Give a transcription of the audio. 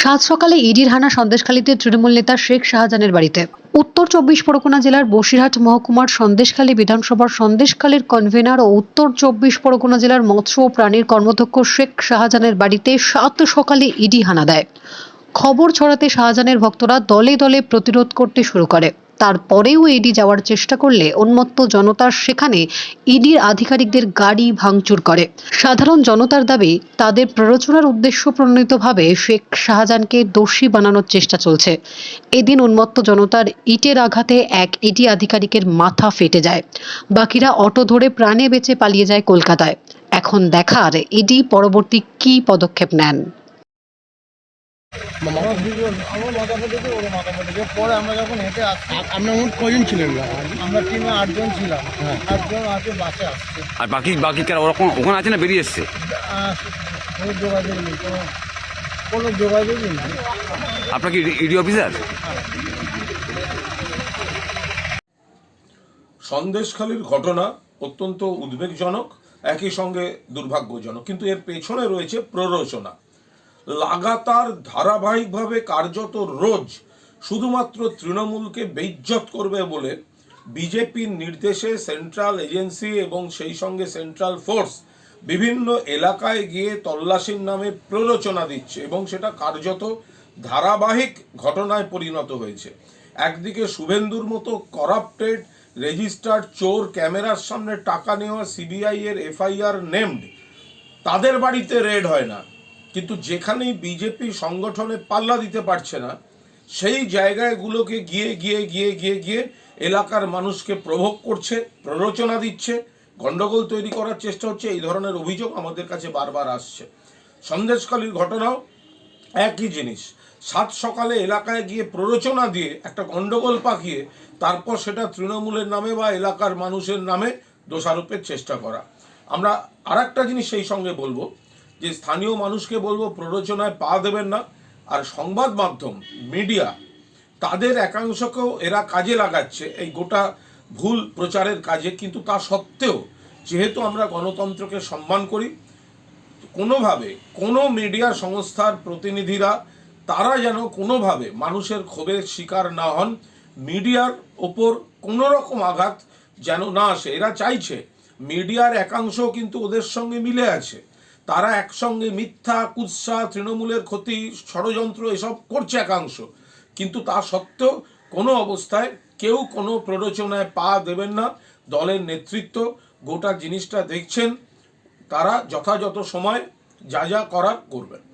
সাত সকালে ইডির হানা সন্দেশখালীতে তৃণমূল নেতা শেখ শাহজাহানের বাড়িতে। উত্তর চব্বিশ পরগনা জেলার বসিরহাট মহকুমার সন্দেশখালী বিধানসভার সন্দেশখালীর কনভেনার ও উত্তর চব্বিশ পরগনা জেলার মৎস্য ও প্রাণীর কর্মধ্যক্ষ শেখ শাহজাহানের বাড়িতে সাত সকালে ইডি হানা দেয়। খবর ছড়াতে শাহজাহানের ভক্তরা দলে দলে প্রতিরোধ করতে শুরু করে। তারপরেও ইডি যাওয়ার চেষ্টা করলে উন্মত্ত জনতা সেখানে ইডির আধিকারিকদের গাড়ি ভাঙচুর করে। সাধারণ জনতার দাবি, তাদের প্ররোচনার উদ্দেশ্য প্রণোদিতভাবে শেখ শাহজাহানকে দোষী বানানোর চেষ্টা চলছে। এদিন উন্মত্ত জনতার ইটের আঘাতে এক ইডি আধিকারিকের মাথা ফেটে যায়। বাকিরা অটো ধরে প্রাণে বেঁচে পালিয়ে যায় কলকাতায়। এখন দেখার ইডি পরবর্তী কী পদক্ষেপ নেন? আমার ফেটেছে পরে আমরা যখন হেঁটে আসছি আপনার মোট কজন ছিলেন? না আমরা টিমে আটজন ছিলাম। হ্যাঁ। আটজন আছে বাসে আসছে। আর বাকি বাকি কারা? ওরকম ওখানে আছে না বেরিয়ে এসছে? কোনো যোগাযোগ নেই কোনো কোনো যোগাযোগই নেই। আপনার কি ইডি অফিসার? সন্দেশখালীর ঘটনা অত্যন্ত উদ্বেগজনক একই সঙ্গে দুর্ভাগ্যজনক। কিন্তু এর পেছনে রয়েছে প্ররোচনা। লাগাতার ধারাবাহিকভাবে কার্যত রোজ শুধুমাত্র তৃণমূলকে বেইজ্জত করবে বলে বিজেপির নির্দেশে সেন্ট্রাল এজেন্সি এবং সেই সঙ্গে সেন্ট্রাল ফোর্স বিভিন্ন এলাকায় গিয়ে তল্লাশির নামে প্ররোচনা দিচ্ছে এবং সেটা কার্যত ধারাবাহিক ঘটনায় পরিণত হয়েছে। একদিকে শুভেন্দুর মতো করাপ্টেড রেজিস্টার্ড চোর ক্যামেরার সামনে টাকা নেওয়া সিবিআই এর এফআইআর নেমড তাদের বাড়িতে রেড হয় না। কিন্তু যেখানেই বিজেপি সংগঠনে পাল্লা দিতে পারছে না, সেই জায়গাগুলোকে গিয়ে গিয়ে গিয়ে গিয়ে গিয়ে এলাকার মানুষকে প্রভোগ করছে, প্ররোচনা দিচ্ছে, গন্ডগোল তৈরি করার চেষ্টা হচ্ছে, এই ধরনের অভিযোগ আমাদের কাছে বারবার আসছে। সন্দেশকালীর ঘটনাও একই জিনিস। সাত সকালে এলাকায় গিয়ে প্ররোচনা দিয়ে একটা গন্ডগোল পাকিয়ে তারপর সেটা তৃণমূলের নামে বা এলাকার মানুষের নামে দোষারোপের চেষ্টা করা। আমরা আর জিনিস সেই সঙ্গে বলব যে স্থানীয় মানুষকে বলব প্ররোচনায় পা দেবেন না, আর সংবাদ মাধ্যম মিডিয়া তাদের একাংশকেও এরা কাজে লাগাচ্ছে এই গোটা ভুল প্রচারের কাজে। কিন্তু তা সত্ত্বেও, যেহেতু আমরা গণতন্ত্রকে সম্মান করি, কোনোভাবে কোনো মিডিয়া সংস্থার প্রতিনিধিরা, তারা যেন কোনোভাবে মানুষের ক্ষোভের শিকার না হন মিডিয়ার ওপর কোনো রকম আঘাত যেন না আসে। এরা চাইছে মিডিয়ার একাংশ কিন্তু ওদের সঙ্গে মিলে আছে। তারা একসঙ্গে মিথ্যা, কুৎসা, তৃণমূলের ক্ষতি, ষড়যন্ত্র, এসব করছে একাংশ। কিন্তু তা সত্ত্বেও কোনো অবস্থায় কেউ কোনো প্ররোচনায় পা দেবেন না। দলের নেতৃত্ব গোটা জিনিসটা দেখছেন। তারা যথাযথ সময় যা যা করার করবেন।